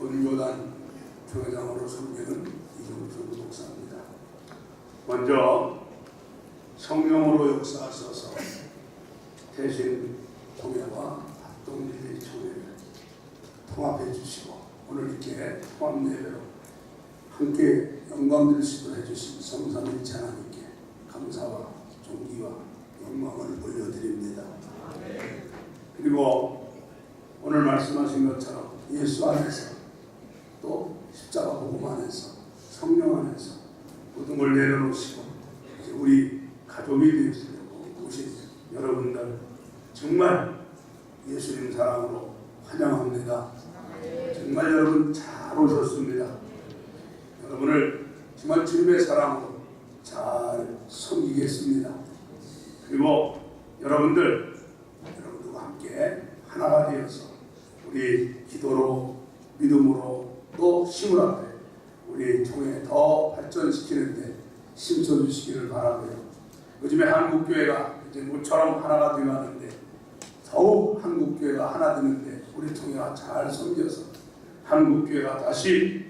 본교단 교회장으로 섬기는 이종수 목사입니다. 먼저 성령으로 역사하셔서 대신 교회와 합동일의 교회를 통합해 주시고 오늘 이렇게 통합 예배로 함께 영광 드리시도록 해주신 성삼일체 하나님께 감사와 존귀와 영광을 올려드립니다. 그리고 오늘 말씀하신 것처럼 예수 안에서 또 십자가 복음 안에서 성령 안에서 모든 걸 내려놓으시고 우리 가족이 되시려고 오신 여러분들 정말 예수님 사랑으로 환영합니다. 정말 여러분 잘 오셨습니다. 여러분을 정말 주님의 사랑으로 잘 섬기겠습니다. 그리고 여러분들 여러분들과 함께 하나가 되어서 우리 기도로 믿음으로 또 힘을 앞에 우리 종에 더 발전시키는데 힘써 주시기를 바라고요. 요즘에 한국 교회가 이제 모처럼 하나가 되어가는데 더욱 한국 교회가 하나 되는데 우리 통해가 잘 섬겨서 한국 교회가 다시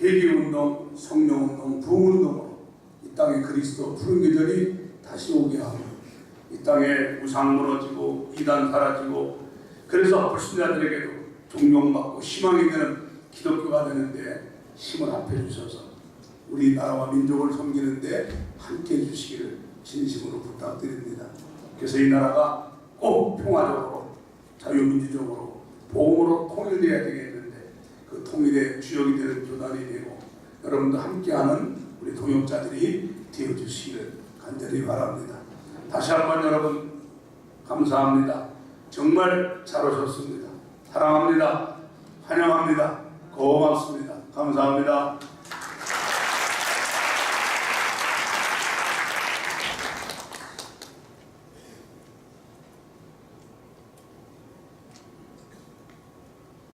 회개 운동, 성령 운동, 부흥 운동으로 이 땅에 그리스도 푸른 계절이 다시 오게 하고 이 땅에 우상 무너지고 이단 사라지고 그래서 불신자들에게도 존경받고 희망이 되는 기독교가 되는데 힘을 합해 주셔서 우리나라와 민족을 섬기는데 함께 해주시기를 진심으로 부탁드립니다. 그래서 이 나라가 꼭 평화적으로 자유민주적으로 복음으로 통일돼야 되겠는데 그 통일의 주역이 되는 교단이 되고 여러분도 함께하는 우리 동역자들이 되어 주시기를 간절히 바랍니다. 다시 한번 여러분 감사합니다. 정말 잘 오셨습니다. 사랑합니다. 환영합니다. 고맙습니다. 감사합니다.